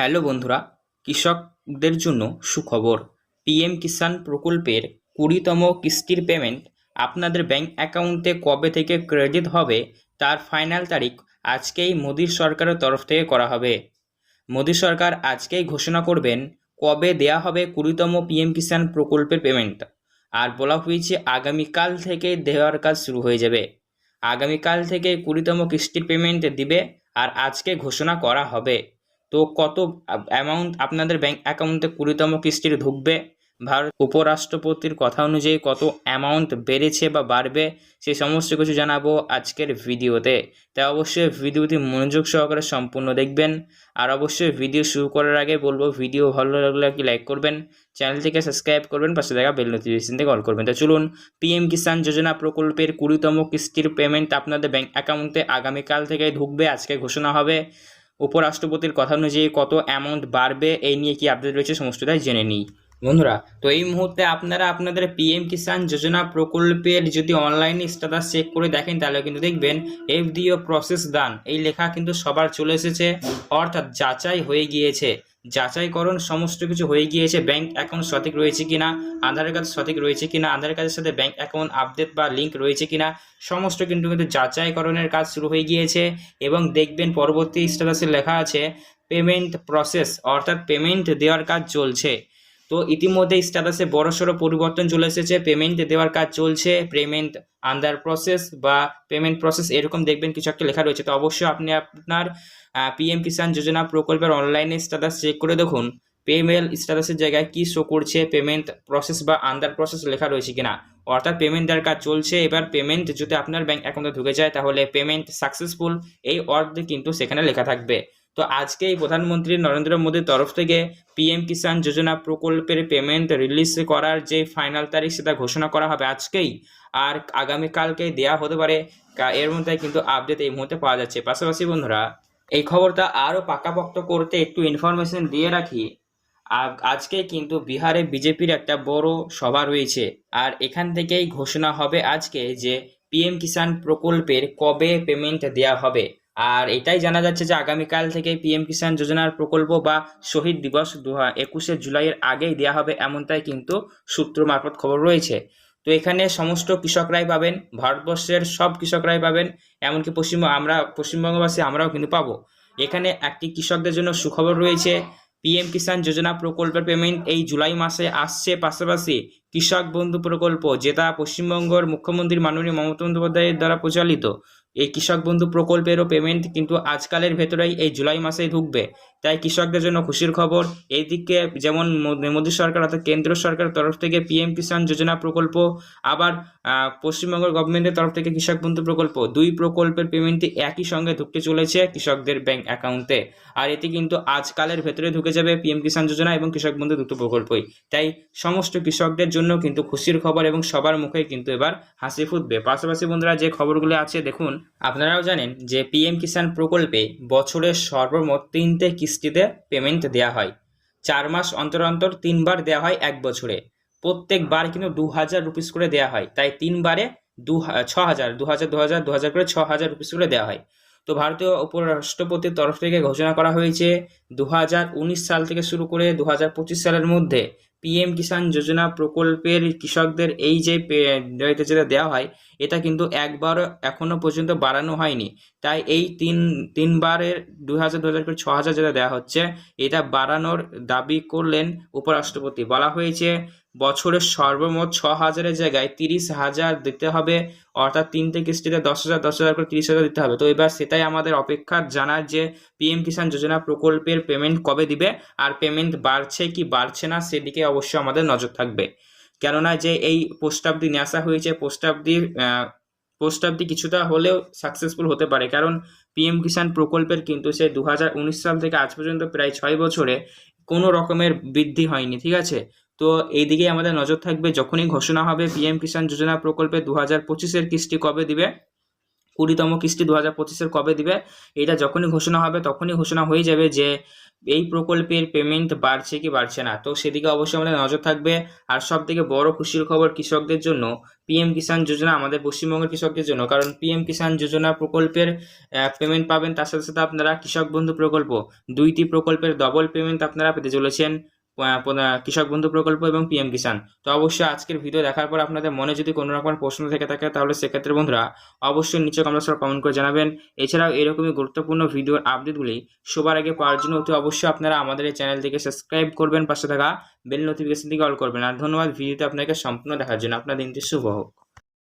Hello বন্ধুরা, কৃষকদের জন্য সুখবর। পিএম কিষাণ প্রকল্পের কুড়িতম কিস্তির পেমেন্ট আপনাদের ব্যাংক অ্যাকাউন্টে কবে থেকে ক্রেডিট হবে, তার ফাইনাল তারিখ আজকেই মোদির সরকারের তরফ থেকে করা হবে। মোদী সরকার আজকেই ঘোষণা করবেন, কবে দেয়া হবে কুড়িতম পিএম কিষাণ প্রকল্পের পেমেন্ট আর বলা হয়েছে আগামীকাল থেকে দেওয়ার কাজ শুরু হয়ে যাবে। আগামীকাল থেকে কুড়িতম কিস্তির পেমেন্ট দিবে আর আজকে ঘোষণা করা হবে। তো কত অ্যামাউন্ট আপনাদের ব্যাংক অ্যাকাউন্টে কুড়িতম কিস্তির ঢুকবে? ভারত উপরাষ্ট্রপতির কথা অনুযায়ী কত অ্যামাউন্ট বেড়েছে বা বাড়বে সেই সমস্ত কিছু জানাব আজকের ভিডিওতে। তাই অবশ্যই ভিডিওটি মনোযোগ সহকারে সম্পূর্ণ দেখবেন। আর অবশ্যই ভিডিও শুরু করার আগে বলব, ভিডিও ভালো লাগলে কি লাইক করবেন, চ্যানেলটিকে সাবস্ক্রাইব করবেন, পাশে দেখা বেল নোটিফিকেশন থেকে অল করবেন। তো চলুন পিএম কিষাণ যোজনা প্রকল্পের কুড়িতম কিস্তির পেমেন্ট আপনাদের ব্যাংক অ্যাকাউন্টে আগামীকাল থেকে ঢুকবে, আজকে ঘোষণা হবে। উপরাষ্ট্রপতির কথা অনুযায়ী কত অ্যামাউন্ট বাড়বে এই নিয়ে কি আপডেট রয়েছে সমস্তটাই জেনে নিই। বন্ধুরা, তো এই মুহূর্তে আপনারা আপনাদের পিএম কিষাণ যোজনা প্রকল্পের যদি অনলাইনে স্ট্যাটাস চেক করে দেখেন, তাহলে কিন্তু দেখবেন এফডিও প্রসেস দান এই লেখা কিন্তু সবার চলে এসেছে, অর্থাৎ যাচাই হয়ে গিয়েছে। যাচাইকরণ সমস্ত কিছু হয়ে গিয়েছে ব্যাংক অ্যাকাউন্ট সঠিক রয়েছে কিনা আধার কার্ড সঠিক রয়েছে কিনা আধার কার্ডের সাথে ব্যাংক অ্যাকাউন্ট আপডেট বা লিঙ্ক রয়েছে কিনা, সমস্ত কিন্তু কিন্তু যাচাইকরণের কাজ শুরু হয়ে গিয়েছে এবং দেখবেন পরবর্তী স্ট্যাটাসে লেখা আছে পেমেন্ট প্রসেস অর্থাৎ পেমেন্ট দেওয়ার কাজ চলছে। তো ইতিমধ্যে স্ট্যাটাসে বড়সড় পরিবর্তন চলে এসেছে। পেমেন্ট দেওয়ার কাজ চলছে। পেমেন্ট আন্ডার প্রসেস বা পেমেন্ট প্রসেস এরকম দেখবেন কিছু একটা লেখা রয়েছে। তো অবশ্যই আপনি আপনার পিএম কিষাণ যোজনা প্রকল্পের অনলাইনে স্ট্যাটাস চেক করে দেখুন। পেমেল স্ট্যাটাসের জায়গায় কি শো করছে পেমেন্ট প্রসেস বা আন্ডার প্রসেস লেখা রয়েছে কিনা। অর্থাৎ পেমেন্ট দেওয়ার কাজ চলছে। এবার পেমেন্ট যদি আপনার ব্যাংক অ্যাকাউন্টে ঢুকে যায়, তাহলে পেমেন্ট সাকসেসফুল এই অর্থ কিন্তু সেখানে লেখা থাকবে। তো আজকেই প্রধানমন্ত্রী নরেন্দ্র মোদীর তরফ থেকে পিএম কিষাণ যোজনা প্রকল্পের পেমেন্ট রিলিজ করার যে ফাইনাল তারিখ সেটা ঘোষণা করা হবে আজকেই। আর আগামীকালকে দেয়া হতে পারে এর মধ্যে কিন্তু আপডেট এই মুহূর্তে পাওয়া যাচ্ছে। পাশাপাশি বন্ধুরা, এই খবরটা আরও পাকাপোক্ত করতে একটু ইনফরমেশন দিয়ে রাখি। আজকে কিন্তু বিহারে বিজেপির একটা বড় সভা রয়েছে। আর এখান থেকেই ঘোষণা হবে আজকে যে পিএম কিষাণ প্রকল্পের কবে পেমেন্ট দেয়া হবে। আর এটাই জানা যাচ্ছে যে আগামীকাল থেকে পিএম কিষাণ যোজনার প্রকল্প বা শহীদ দিবস দু একুশে জুলাইয়ের আগেই দেওয়া হবে এমনটাই কিন্তু সূত্র মারফত খবর রয়েছে। তো এখানে সমস্ত কৃষকরাই পাবেন, ভারতবর্ষের সব কৃষকরাই পাবেন, এমনকি পশ্চিম আমরা পশ্চিমবঙ্গবাসী আমরাও কিন্তু পাবো। এখানে একটি কৃষকদের জন্য সুখবর রয়েছে, পিএম কিষাণ যোজনা প্রকল্পের পেমেন্ট এই জুলাই মাসে আসছে পাশাপাশি কৃষক বন্ধু প্রকল্প যেটা পশ্চিমবঙ্গের মুখ্যমন্ত্রী মাননীয় মমতা বন্দ্যোপাধ্যায়ের দ্বারা প্রচালিত। এই কৃষক বন্ধু প্রকল্পেরও পেমেন্ট কিন্তু আজকালের ভেতরেই এই জুলাই মাসেই ঢুকবে। তাই কৃষকদের জন্য খুশির খবর এইদিকে যেমন মোদী সরকার অর্থাৎ কেন্দ্র সরকারের তরফ থেকে পিএম কিষাণ যোজনা প্রকল্প, আবার পশ্চিমবঙ্গ গভর্নমেন্টের তরফ থেকে কৃষক বন্ধু প্রকল্প, দুই প্রকল্পের পেমেন্টই একই সঙ্গে ঢুকতে চলেছে কৃষকদের ব্যাংক অ্যাকাউন্টে আর এটি কিন্তু আজকালের ভেতরে ঢুকে যাবে পিএম কিষাণ যোজনা এবং কৃষক বন্ধু দুটো প্রকল্পই। তাই সমস্ত কৃষকদের জন্য কিন্তু খুশির খবর এবং সবার মুখে কিন্তু এবার হাসি ফুটবে। পাশাপাশি বন্ধুরা, যে খবরগুলো আছে, দেখুন, আপনারাও জানেন যে পিএম কিষাণ প্রকল্পে বছরের সর্বমোট তিনটে কিস্তিতে পেমেন্ট দেওয়া হয়। চার মাস অন্তর অন্তর তিনবার দেওয়া হয় এক বছরে। প্রত্যেকবার কিন্তু দু হাজার রুপিস করে দেওয়া হয়। তাই তিনবারে দু ছ হাজার দু হাজার দু হাজার দু হাজার করে ছ হাজার রুপিস করে দেওয়া হয়। তো ভারতীয় উপরাষ্ট্রপতির তরফ থেকে ঘোষণা করা হয়েছে দু হাজার উনিশ সাল থেকে শুরু করে দু হাজার পঁচিশ সালের মধ্যে পিএম কিষাণ যোজনা প্রকল্পের কৃষকদের এই যে যেটা দেওয়া হয়, এটা কিন্তু একবারও এখনও পর্যন্ত বাড়ানো হয়নি। তাই এই তিন, তিনবারের দু হাজার দু হাজার করে ছ হাজার যেটা দেওয়া হচ্ছে। এটা বাড়ানোর দাবি করলেন উপরাষ্ট্রপতি। বলা হয়েছে বছরের সর্বমোট ছ হাজারের জায়গায় তিরিশ হাজার দিতে হবে, অর্থাৎ তিনটে কিস্তিতে দশ হাজার দশ হাজার করে তিরিশ হাজার দিতে হবে। তো এবার সেটাই আমাদের অপেক্ষা জানার যে পিএম কিষাণ যোজনা প্রকল্পের পেমেন্ট কবে দিবে আর পেমেন্ট বাড়ছে কি বাড়ছে না সেদিকে অবশ্যই আমাদের নজর থাকবে। কেননা যে এই পোস্টাবধি নিয়ে আসা হয়েছে পোস্টাবধির পোস্টাবধি কিছুটা হলেও সাকসেসফুল হতে পারে। কারণ পিএম কিষাণ প্রকল্পের কিন্তু সে দু হাজার উনিশ সাল থেকে আজ পর্যন্ত প্রায় ছয় বছরে কোনো রকমের বৃদ্ধি হয়নি, ঠিক আছে? তো এই দিকে আমাদের নজর থাকবে। যখনই ঘোষণা হবে পিএম কিষাণ যোজনা প্রকল্পে দু হাজার পঁচিশের কিস্তি কবে দিবে? কুড়িতম কিস্তি দু হাজার পঁচিশের কবে দিবে? এটা যখনই ঘোষণা হবে, তখনই ঘোষণা হয়ে যাবে যে এই প্রকল্পের পেমেন্ট বাড়ছে কি বাড়ছে না। তো সেদিকে অবশ্যই আমাদের নজর থাকবে। আর সব থেকে বড় খুশির খবর কৃষকদের জন্য পিএম কিষাণ যোজনা আমাদের পশ্চিমবঙ্গের কৃষকদের জন্য। কারণ পিএম কিষাণ যোজনা প্রকল্পের পেমেন্ট পাবেন, তার সাথে সাথে আপনারা কৃষক বন্ধু প্রকল্প, দুইটি প্রকল্পের ডবল পেমেন্ট আপনারা পেতে চলেছেন। কৃষক বন্ধু প্রকল্প এবং পিএম কিষান তো অবশ্যই আজকের ভিডিও দেখার পর আপনাদের মনে যদি কোনো রকম প্রশ্ন থেকে থাকে, তাহলে সেক্ষেত্রে বন্ধুরা অবশ্যই নিচে কমেন্ট সব কমেন্ট করে জানাবেন। এছাড়াও এরকমই গুরুত্বপূর্ণ ভিডিওর আপডেটগুলি সবার আগে পাওয়ার জন্য অতি অবশ্যই আপনারা আমাদের এই চ্যানেল থেকে সাবস্ক্রাইব করবেন, পাশে থাকা বেল নোটিফিকেশন থেকে অল করবেন। আর ধন্যবাদ ভিডিওতে আপনাকে সম্পূর্ণ দেখার জন্য। আপনার দিনটি শুভ হোক।